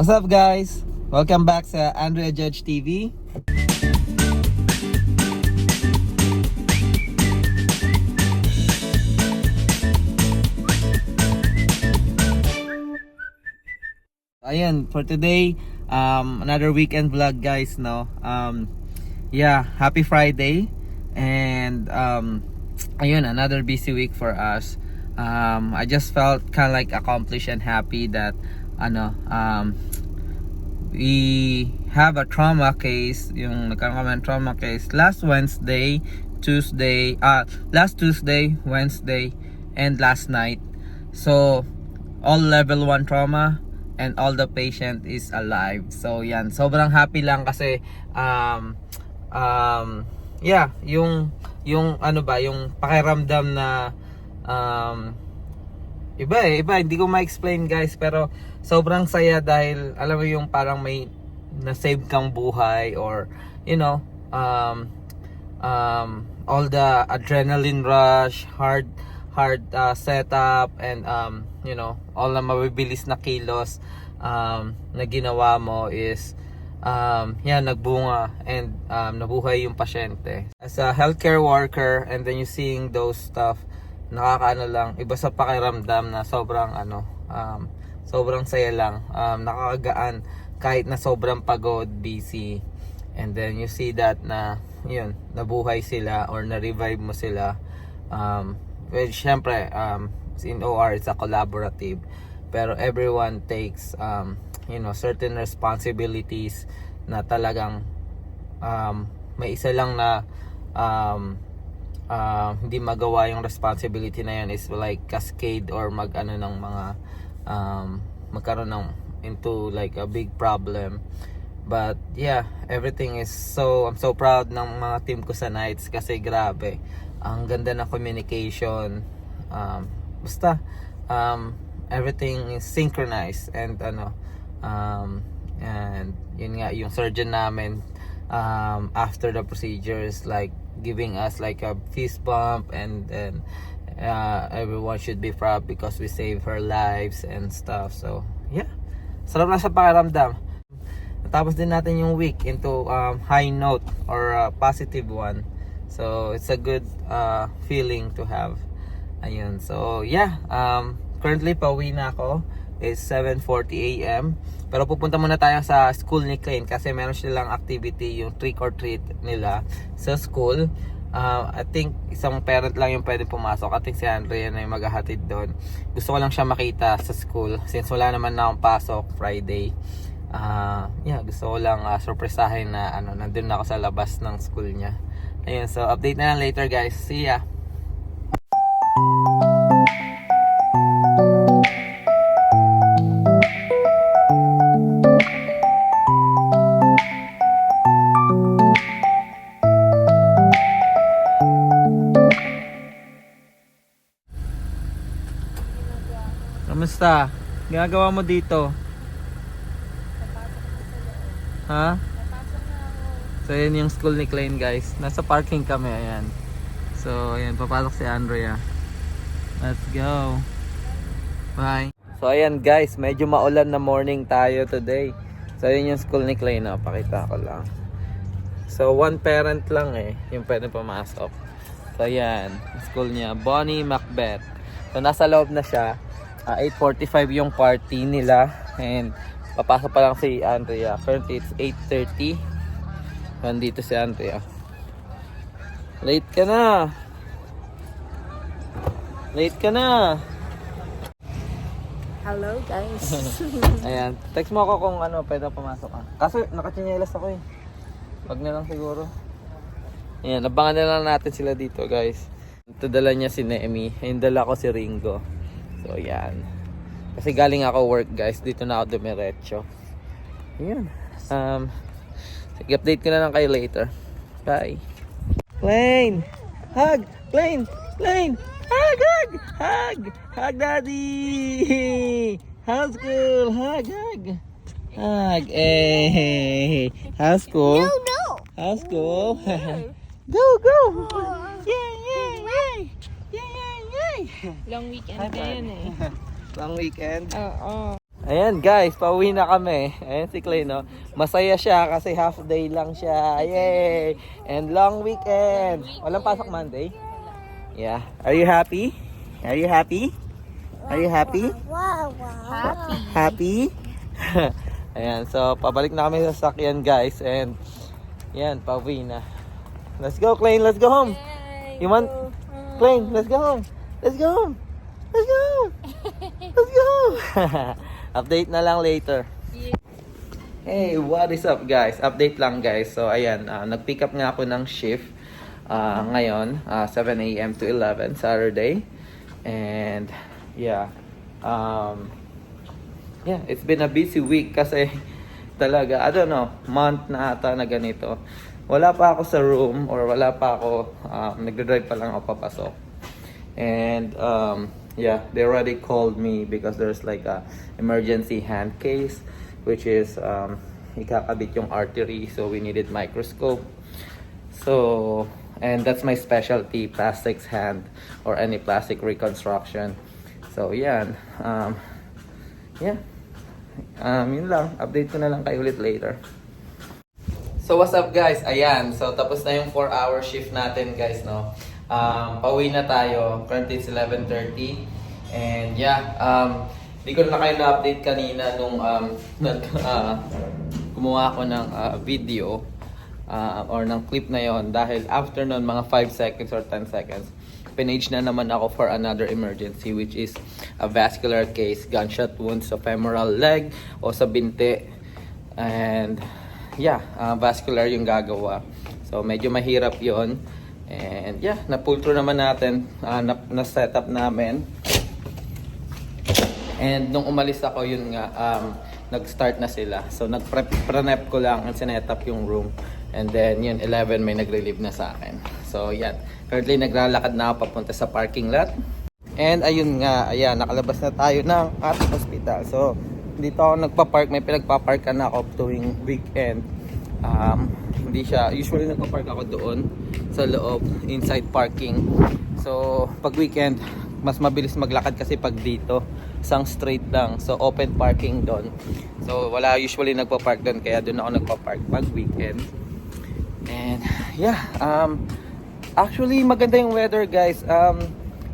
What's up guys? Welcome back sa Andrea Judge TV. Ayan, for today, um, another weekend vlog guys, no? Um, yeah, happy Friday. And, um, another busy week for us. Um, I just felt kind of like accomplished and happy that, ano, um, we have a trauma case, yung nagkaroon kami ng trauma case last Wednesday, Tuesday, ah, last Tuesday, Wednesday, and last night. So, all level 1 trauma and all the patient is alive. So, yan. Sobrang happy lang kasi, um, um, yeah, yung, yung, ano ba, yung pakiramdam na, um, iba eh, iba, hindi ko ma-explain guys, pero sobrang saya dahil, alam mo yung parang may na-save kang buhay or, you know, um, um, all the adrenaline rush, hard, hard uh, setup, and, um, you know, all na mabibilis na kilos um, na ginawa mo is, um, yan, nagbunga and um, nabuhay yung pasyente. As a healthcare worker and then you seeing those stuff, nakakaano lang, iba sa pakiramdam na sobrang ano, um, sobrang saya lang, um, nakakagaan kahit na sobrang pagod, busy, and then you see that na, yun, nabuhay sila or na-revive mo sila. Um, well, syempre, um, in OR, it's a collaborative, pero everyone takes, um, you know, certain responsibilities na talagang um, may isa lang na um, uh, hindi magawa yung responsibility na yun is like cascade or mag ano ng mga um, magkaroon ng into like a big problem. But yeah everything is so I'm so proud ng mga team ko sa nights kasi grabe. Ang ganda ng communication. Um, basta um, everything is synchronized and ano um, and yun nga yung surgeon namin um, after the procedures like giving us like a fist bump and then uh, everyone should be proud because we saved her lives and stuff. So yeah. Sarap na sa pakiramdam. Natapos din natin yung week into um, high note or uh, positive one. So it's a good uh, feeling to have. Ayun. So yeah um, currently pauwi na ako. Is 7.40 a.m. Pero pupunta muna tayo sa school ni Klein kasi meron silang activity, yung trick or treat nila sa school. Uh, I think isang parent lang yung pwede pumasok. I think si Andrea na yung maghahatid doon. Gusto ko lang siya makita sa school since wala naman na akong pasok Friday. Uh, yeah, gusto ko lang uh, surpresahin na ano, nandun na ako sa labas ng school niya. Ayun, so update na lang later guys. See ya! Kamusta? Ginagawa mo dito? Ha? So yun yung school ni Klein guys. Nasa parking kami, ayan. So ayan, papasok si Andrea. Let's go. Bye. So ayan guys, medyo maulan na morning tayo today. So yun yung school ni Klein, no? pakita ko lang. So one parent lang eh, yung pwede pumasok. So ayan, school niya, Bonnie Macbeth. So nasa loob na siya. Ah, 8.45 yung party nila and papasok pa lang si Andrea. Currently it's 8.30. Nandito si Andrea. Late ka na. Late ka na. Hello guys. Ayan. Text mo ako kung ano, pwede pumasok ka. Kaso nakachinelas ako eh. Wag na lang siguro. Ayan, abangan na lang natin sila dito guys. Ito dala niya si Nemi. Ayun dala ko si Ringo. So yan. Kasi galing ako work guys. Dito na ako dumiretso. Ayan. Um, sige, update ko na lang kayo later. Bye. Plain! Hug! Plain! Plain! Hug! Hug! Hug! Hug daddy! How's school? Hug! Hug! Hug! Eh! How's school? no. How's school? go! Go! Yay! Yay! Yay! Yay! Yay! Yay! Long weekend na yun eh. Long weekend. Oo. Ayan guys, pauwi na kami. Ayan si Clay, no? Masaya siya kasi half day lang siya. Yay! And long weekend. Walang pasok Monday? Yeah. Are you happy? Are you happy? Are you happy? Wow, wow. Happy? Ayan, so pabalik na kami sa sakyan guys. And yan, pauwi na. Let's go, Clay. Let's go home. You want? Clay, let's go home. Let's go. Let's go. Let's go. Update na lang later. Hey, what is up guys? Update lang guys. So ayan, ah, nag-pick up nga ako ng shift ah, ngayon, ah, 7 a.m. to 11 Saturday. And yeah, um, yeah, it's been a busy week kasi talaga, I don't know, month na ata na ganito. Wala pa ako sa room or wala pa ako, um, nagdadrive pa lang ako papasok. And um, yeah, they already called me because there's like a emergency hand case, which is um, ikakabit yung artery, so we needed microscope. So, and that's my specialty, plastics hand or any plastic reconstruction. So, yan. Um, yeah. Um, yun lang. Update ko na lang kayo ulit later. So what's up guys? Ayan, so tapos na yung 4 hour shift natin guys, no? Um, pauwi na tayo. Currently it's 11.30. And yeah, um, di ko na kayo na-update kanina nung um, nag, ah, gumawa ako ng ah, video ah, or ng clip na yon dahil after nun, mga 5 seconds or 10 seconds, pinage na naman ako for another emergency which is a vascular case, gunshot wound sa femoral leg o sa binti. And yeah, uh, vascular yung gagawa. So medyo mahirap yon And yeah, na-pull through naman natin, uh, na, na-set up namin. And nung umalis ako, yun nga, um, nag-start na sila. So nag-prep ko lang and sinet up yung room. And then yun, 11 may nag-relieve na sa akin. So yan, currently naglalakad na ako papunta sa parking lot. And ayun nga, ayan, nakalabas na tayo ng ating hospital. So dito ako nagpa-park, may pinagpa-park na ako tuwing weekend. Um, hindi siya, usually nagpa-park ako doon sa loob, inside parking. So pag weekend, mas mabilis maglakad kasi pag dito, isang straight lang. So open parking doon. So wala usually nagpa-park doon, kaya doon ako nagpa-park pag weekend. And yeah, um, actually maganda yung weather guys. Um,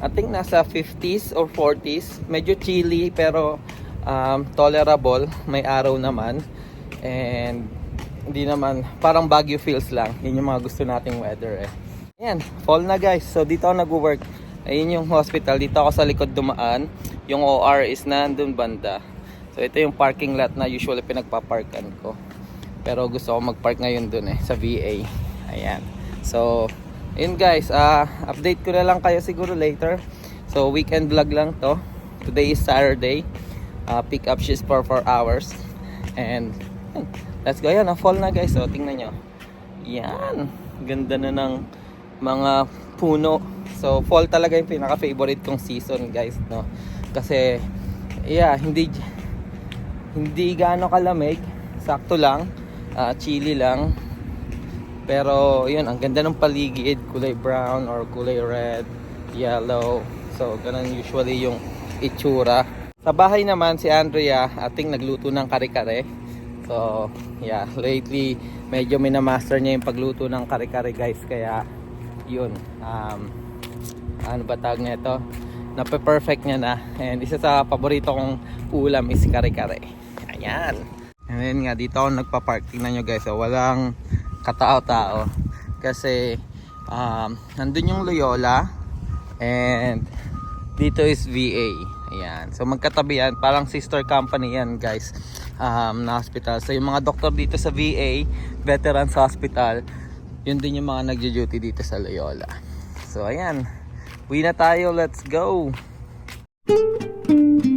I think nasa 50s or 40s. Medyo chilly pero um, tolerable. May araw naman. And hindi naman, parang Baguio feels lang. Yun yung mga gusto nating weather eh. Ayan, fall na guys. So dito ako nag-work. Ayun yung hospital. Dito ako sa likod dumaan. Yung OR is nandun banda. So ito yung parking lot na usually pinagpaparkan ko. Pero gusto ko mag-park ngayon dun eh, sa VA. Ayan. So, yun guys, ah update ko na lang kayo siguro later. So, weekend vlog lang to. Today is Saturday. Uh, pick up shifts for 4 hours. And. Let's go. Yan, ah, fall na guys. So, tingnan nyo. Yan. Ganda na ng mga puno. So, fall talaga yung pinaka-favorite kong season guys, no? Kasi, yeah, hindi hindi gaano kalamig. Sakto lang. Ah, chilly lang. Pero, yun, ang ganda ng paligid. Kulay brown or kulay red, yellow. So, ganun usually yung itsura. Sa bahay naman, si Andrea, ating nagluto ng kare-kare. So, yeah, lately, medyo minamaster niya yung pagluto ng kare-kare guys. Kaya, yun, um, ano ba tawag niya ito? Nape-perfect niya na. And isa sa paborito kong ulam is kare-kare. Ayan. And then nga, dito ako nagpa-park. Tingnan nyo guys, so, walang katao-tao. Kasi, um, nandun yung Loyola. And, dito is VA. Ayan. So, magkatabi yan. Parang sister company yan guys. Um, na hospital. So, yung mga doktor dito sa VA, Veterans Hospital, yun din yung mga nagjo-duty dito sa Loyola. So, ayan. Uwi na tayo. Let's go! Ayan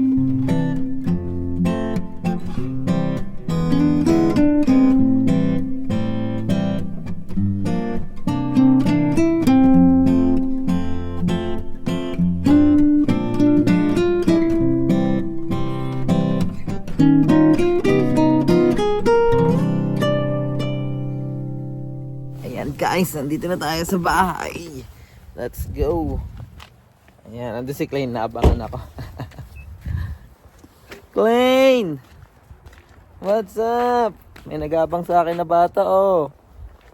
guys, nandito na tayo sa bahay. Let's go. Ayan, nandun si Clay, naabangan ako. Plain! What's up? May nagabang sa akin na bata, oh.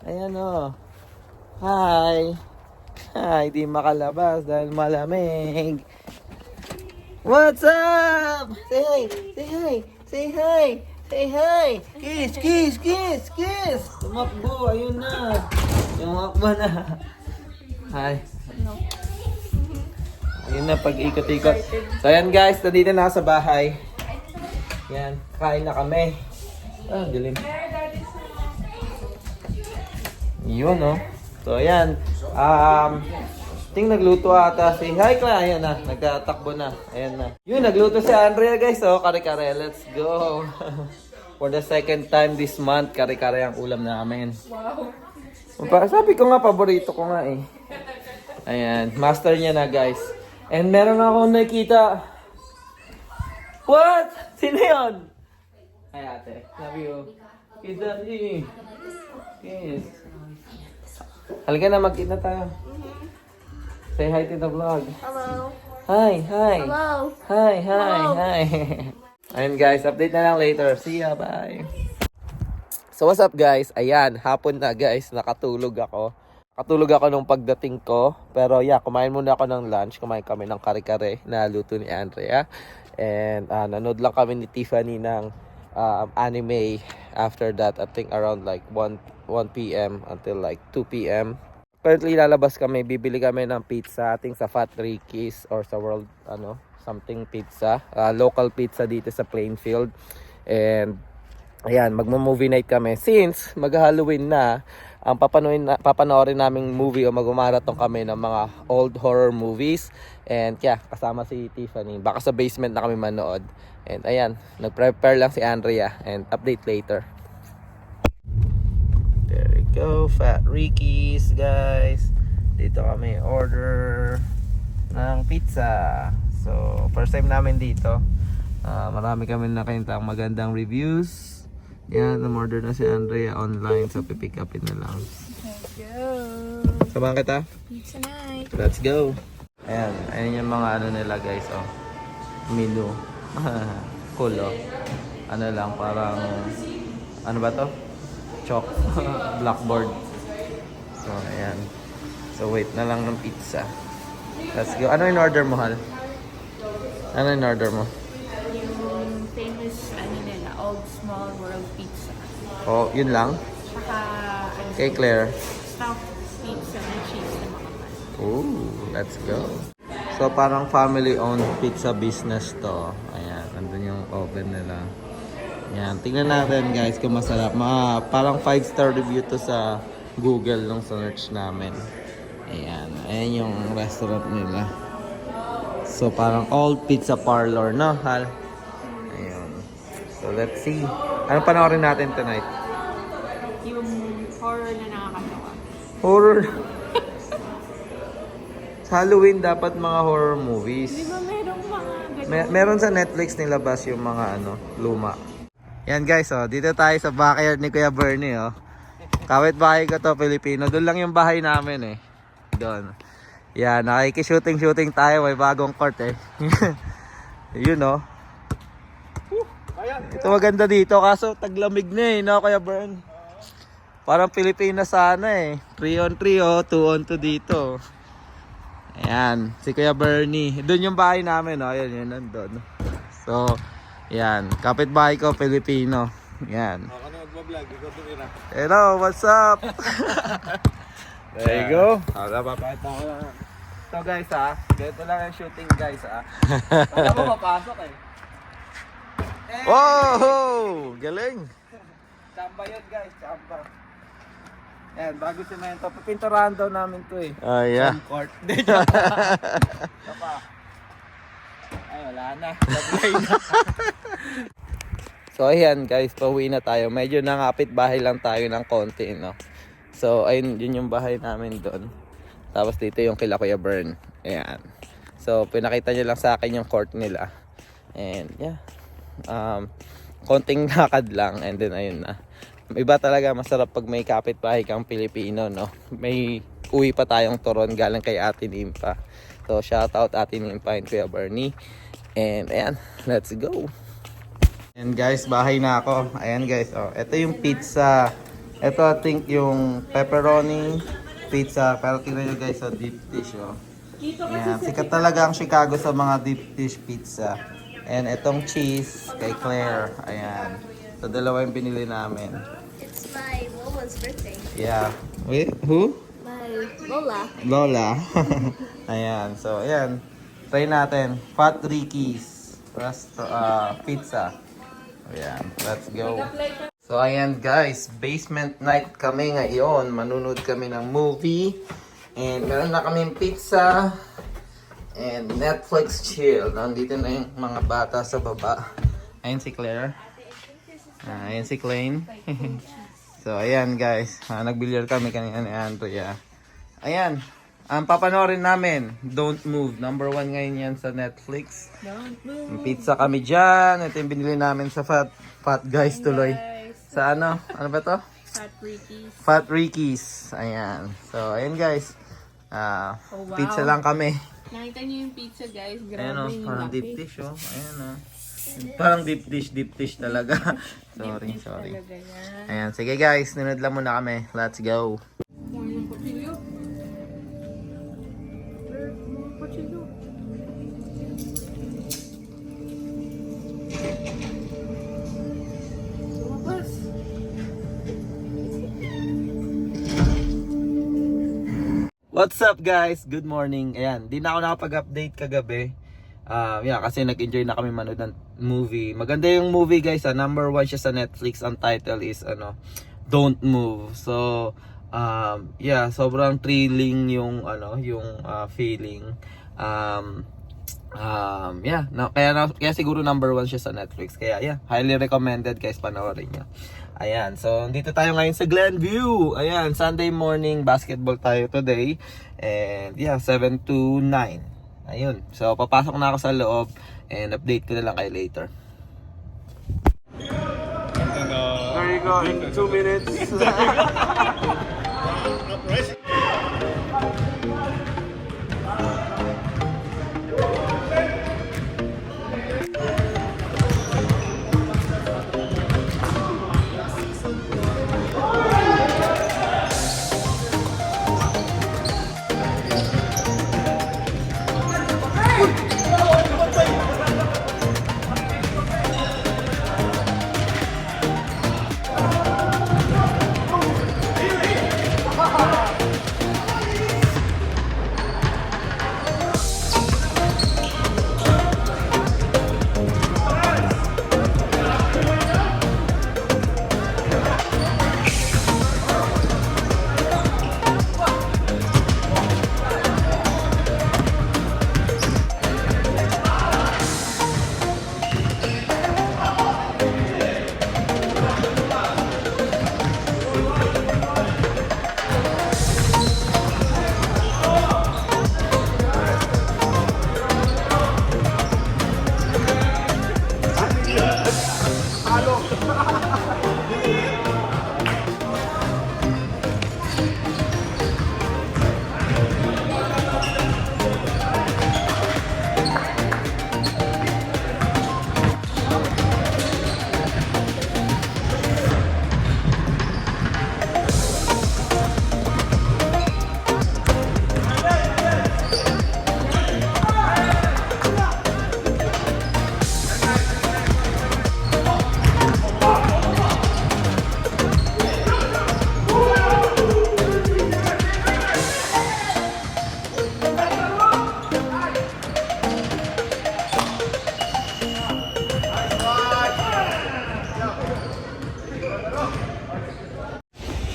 Ayan, oh. Hi! Hi, di makalabas dahil malamig. What's up? Say hi! Say hi! Say hi! Say hi! Kiss! Kiss! Kiss! Kiss! Tumakbo! Ayun na! Tumakbo na! Hi! Ayun na, pag-ikot-ikot. So, ayan guys, nandito na sa bahay. Yan, kain na kami. Ah, dilim. Yun, oh. So, ayan. Um, ting nagluto ata si Hi Cla, ayan na, nagtatakbo na. Ayan na. Yun, nagluto si Andrea guys, oh. Kare-kare, let's go. For the second time this month, kare-kare ang ulam namin. Wow. Sabi ko nga, paborito ko nga eh. Ayan, master niya na guys. And meron akong nakita. What? Sino yun? Ay ate, love you. Kita eh. Yes. Halika na, magkita tayo. Say hi to the vlog. Hello. Hi, hi. Hello. Hi, hi, hi. Ayun guys, update na lang later. See ya, bye. So what's up guys? Ayan, hapon na guys, nakatulog ako. Nakatulog ako nung pagdating ko. Pero yeah, kumain muna ako ng lunch. Kumain kami ng kare-kare na luto ni Andrea. And ah, nanood lang kami ni Tiffany ng um, anime. After that, I think around like 1, 1 p.m. until like 2 p.m. Currently lalabas kami, bibili kami ng pizza ating sa Fat Ricky's or sa World ano, something pizza. Ah, local pizza dito sa Plainfield. And ayan, magmo-movie night kami. Since mag-Halloween na, ang papanoorin, na, papanoorin naming movie o mag-marathon kami ng mga old horror movies. And yeah, kasama si Tiffany. Baka sa basement na kami manood. And ayan, nag-prepare lang si Andrea. And update later. There we go, Fat Ricky's guys. Dito kami order ng pizza. So, first time namin dito. Ah, marami kami nakita magandang reviews. Yan, order na si Andrea online. So, pipick upin na lang. Let's go. Samahan kita? Pizza night. Let's go. Ayan, ayan yung mga ano nila guys, oh. Menu. cool, oh. Ano lang, parang, ano ba to? Chalk. Blackboard. So, ayan. So, wait na lang ng pizza. Let's go. Ano in order mo, Hal? Ano in order mo? Yung famous, ano nila, Old Small World Pizza. Oh, yun lang? Tsaka, ano, Kay Claire. stuffed pizza na cheese na makapal. Ooh, let's go. So parang family-owned pizza business to. Ayan, andun yung oven nila. Ayan, tingnan natin guys kung masarap. Mga, parang 5-star review to sa Google nung search namin. Ayan, ayan yung restaurant nila. So parang old pizza parlor, no, Hal? Ayun. So let's see. Ano panoorin natin tonight? Horror. Sa Halloween dapat mga horror movies. Di ba merong mga ganun? Mer- meron sa Netflix nilabas yung mga ano, luma. Yan guys, oh, dito tayo sa backyard ni Kuya Bernie, oh. Kawit bahay ko to, Pilipino. Doon lang yung bahay namin, eh. Doon. Yan, nakikishooting-shooting tayo. May bagong court, eh. Yun, oh. Ito maganda dito, kaso taglamig na, eh, no, Kuya Bern? Parang Pilipinas sana, eh. 3 on 3, oh. 2 on 2 dito. Ayan, si Kuya Bernie. Doon yung bahay namin, oh. Ayan, yun, nandun. So, yan. Kapitbahay ko, Pilipino. Yan. Ako na magbablog, ikaw tumira. Hello, what's up? There you go. Oh, napapakita ko lang. So guys ha, ganito lang yung shooting guys ha. Wala mo mapasok eh. Eh, Wow! Galing! Chamba yun guys, chamba. Yan, bago semento. Pipinturahan daw namin to eh. Ah, yeah. Home court. Hindi, joke. Ay, wala na. so, ayan guys, pauwi na tayo. Medyo nangapit bahay lang tayo ng konti, no? So, ayun, yun yung bahay namin doon. Tapos dito yung kila Kuya Bern. Ayan. So, pinakita niya lang sa akin yung court nila. And, yeah. Um, konting lakad lang. And then, ayun na. Iba talaga masarap pag may kapitbahay kang Pilipino, no? May uwi pa tayong turon galing kay Ate Nimpa. So, shout out Ate Nimpa and Kuya Bernie. And, ayan, let's go. And guys, bahay na ako. Ayan guys, oh. Ito yung pizza. Ito I think yung pepperoni pizza. Pero tingnan nyo guys, oh, deep dish oh. Ayan, sikat talaga ang Chicago sa mga deep dish pizza. And itong cheese kay Claire. Ayan. So dalawa yung binili namin. My Lola's birthday. Yeah. Wait, who? My Lola. Lola. ayan. So, ayan. Try natin. Fat Ricky's Resto uh, Pizza. Ayan. Let's go. So, ayan guys. Basement night kami ngayon. Manunod kami ng movie. And meron na kaming pizza. And Netflix chill. Nandito na yung mga bata sa baba. Ayan si Claire. Ah, ayan si Klein. so, ayan guys. Ah, nagbilyar kami kanina ni Andrea. Ayan. Ang papanorin namin, Don't Move. Number one ngayon yan sa Netflix. Don't move. Pizza kami dyan. Ito yung binili namin sa Fat, Fat Guys tuloy. Guys, Sa ano? Ano ba to? Fat Ricky's. Fat Ricky's. Ayan. So, ayan guys. Ah, Oh, wow. Pizza lang kami. Nakita niyo yung pizza guys. Grabe Ayan o, parang deep dish oh. Ayan o. Parang deep dish, deep dish talaga. sorry, sorry. Ayan, sige guys, nunod lang muna kami. Let's go. What's up guys? Good morning. Ayan, di na ako nakapag-update kagabi. Um, yeah, kasi nag-enjoy na kami manood ng movie. Maganda yung movie guys. Ah. Number one siya sa Netflix. Ang title is ano, Don't Move. So, um, yeah, sobrang thrilling yung ano, yung ah, feeling. Um, um, yeah, na, kaya, na, kaya siguro number one siya sa Netflix. Kaya yeah, highly recommended guys panoorin nyo. Ayan, so dito tayo ngayon sa Glenview. Ayan, Sunday morning basketball tayo today. And yeah, 7 to 9. Ayun, so papasok na ako sa loob and update ko na lang kayo later. There you go, in 2 minutes.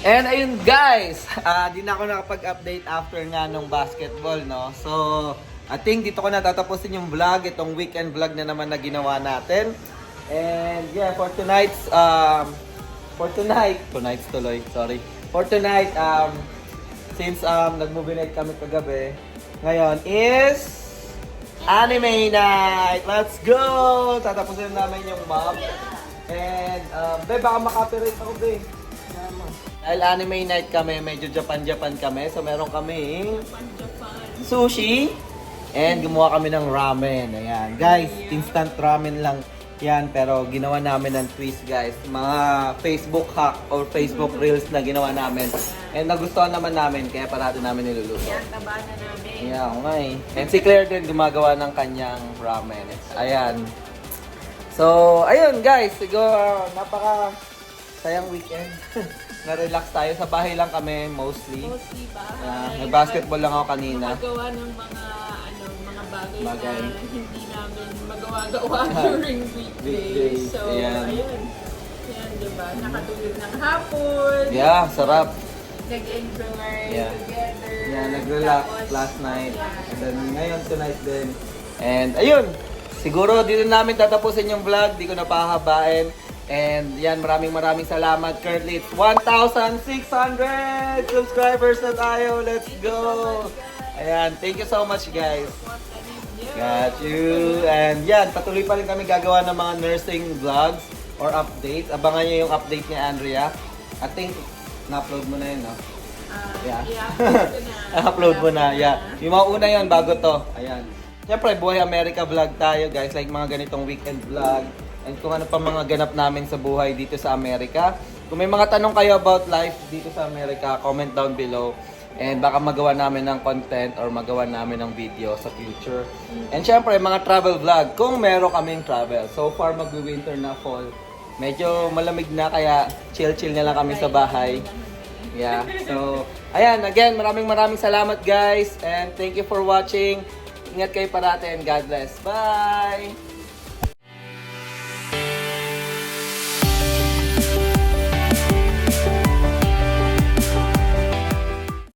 And ayun guys, ah di na ako nakapag-update after nga nung basketball, no? So, I think dito ko natatapusin yung vlog, itong weekend vlog na naman na ginawa natin. And yeah, for tonight's, um, for tonight, tonight's tuloy, sorry. For tonight, um, since um, nag-movie night kami kagabi, ngayon is anime night! Let's go! Tatapusin namin yung mob. And, um, be, baka makapirate ako, be. Dahil anime night kami, medyo Japan-Japan kami. So, meron kami sushi. And gumawa kami ng ramen. Ayan. Guys, instant ramen lang. Yan, pero ginawa namin ng twist guys. Mga Facebook hack or Facebook Reels na ginawa namin. And nagustuhan naman namin, kaya parati namin niluluto. Yan, taba na namin. Yeah, nga eh. And si Claire din gumagawa ng kanyang ramen. Ayan. So, ayun guys. Siguro, napaka sayang weekend. Na-relax tayo. Sa bahay lang kami mostly. Mostly ba? Ah, nag-basketball lang ako kanina. Gumagawa ng mga, ano, mga bagay, Bagay. na hindi namin magawa-gawa during weekdays. Weekdays, So, ayan. ayun. Yan, di ba? Nakatulog ng hapon. Yeah, sarap. Nag-enjoy Yeah. together. Yeah, nag-relax Tapos, last night. yeah. And then ngayon, tonight din. And ayun, siguro dito namin tatapusin yung vlog. Di ko na pahabain. And yan, maraming maraming salamat. It's 1,600 subscribers na tayo. Let's go! Ayan, thank you so much guys. Got you. And yan, patuloy pa rin kami gagawa ng mga nursing vlogs or updates. Abangan nyo yung update ni Andrea. I think, na-upload mo na yun, no? Ah, Yeah. na. upload mo na, yeah. Yung mga una yon bago to. Ayan. Siyempre, Buhay America vlog tayo, guys. Like mga ganitong weekend vlog. And kung ano pa mga ganap namin sa buhay dito sa Amerika. Kung may mga tanong kayo about life dito sa Amerika, comment down below. And baka magawa namin ng content or magawa namin ng video sa future. And syempre, mga travel vlog. Kung meron kaming travel. So far, mag-winter na fall. Medyo malamig na, kaya chill-chill na lang kami sa bahay. Yeah. So, ayan, again, maraming maraming salamat guys. And thank you for watching. Ingat kayo parati and God bless. Bye!